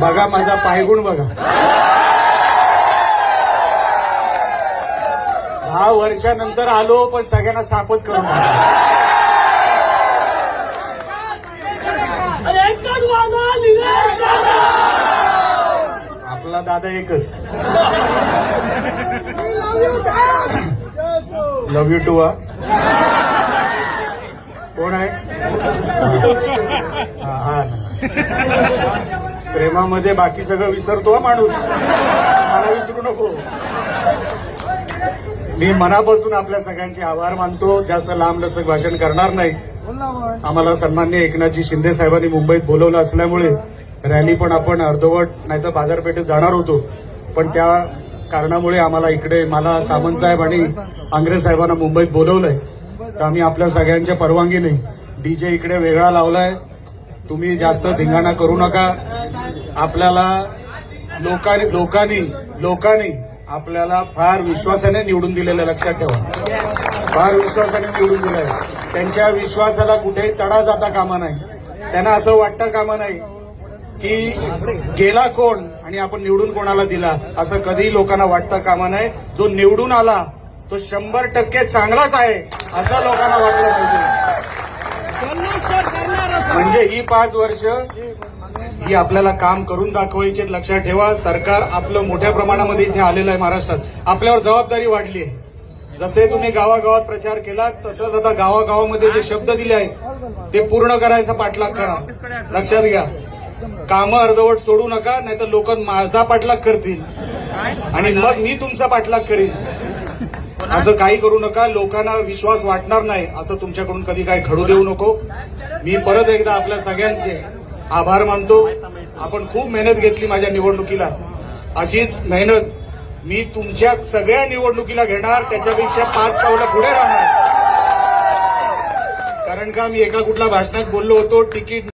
बघा माझा पायगुण बघा. दहा वर्षानंतर आलो पण सगळ्यांना साफच करून आपला दादा एकच. लव्ह यू टू वा कोण आहे? हा, हा. प्रेमामध्ये बाकी सगळं विसरतो माणूस. मला विसरू नको. मी मनापासून आपल्या सगळ्यांचे आभार मानतो. जास्त लांब लचक भाषण करणार नाही. आम्हाला सन्मान्य एकनाथजी शिंदे साहेबांनी मुंबईत बोलवलं असल्यामुळे रॅली पण आपण अर्धवट नाहीतर बाजारपेठेत जाणार होतो. पण त्या कारणामुळे आम्हाला इकडे मला सामंत साहेब आणि आंग्रे साहेबांना मुंबईत बोलवलंय. तर आम्ही आपल्या सगळ्यांच्या परवानगीने डीजे इकडे वेगळा लावलाय. तुम्ही जास्त धिंगाणा करू नका. आपल्याला लोकांनी लोकांनी लोकांनी आपल्याला फार विश्वासाने निवडून दिलेलं लक्षात ठेवा. फार विश्वासाने निवडून दिलंय. त्यांच्या विश्वासाला कुठेही तडा जाता कामा नाही. त्यांना असं वाटतं कामा नाही. की गेला कोण आणि आपण निवडून कोणाला दिला असं कधीही लोकांना वाटतं कामा नये. जो निवडून आला तो शंभर टक्के चांगलाच आहे असं लोकांना वाटलं पाहिजे. म्हणजे ही पाच वर्ष ही आपल्याला काम करून दाखवायची आहेत. लक्षात ठेवा. सरकार आपलं मोठ्या प्रमाणामध्ये इथे आलेलं आहे महाराष्ट्रात. आपल्यावर जबाबदारी वाढली आहे. जसे तुम्ही गावागावात प्रचार केला तसंच आता गावागावामध्ये जे शब्द दिले आहेत ते पूर्ण करायचा पाठलाग करा. लक्षात घ्या. कामं अर्धवट सोडू नका नाहीतर लोक माझा पाठलाग करतील. आणि मग मी तुमचा पाठलाग करीन. असं काही करू नका लोकांना विश्वास वाटणार नाही असं तुमच्याकडून कधी काही घडू देऊ नको. मी परत एकदा आपल्या सगळ्यांचे आभार मानतो. आपण खूप मेहनत घेतली माझ्या निवडणुकीला. अशीच मेहनत मी तुमच्या सगळ्या निवडणुकीला घेणार त्याच्यापेक्षा पाच पावलं पुढे राहणार. कारण का मी एका कुठल्या भाषणात बोललो होतो तिकीट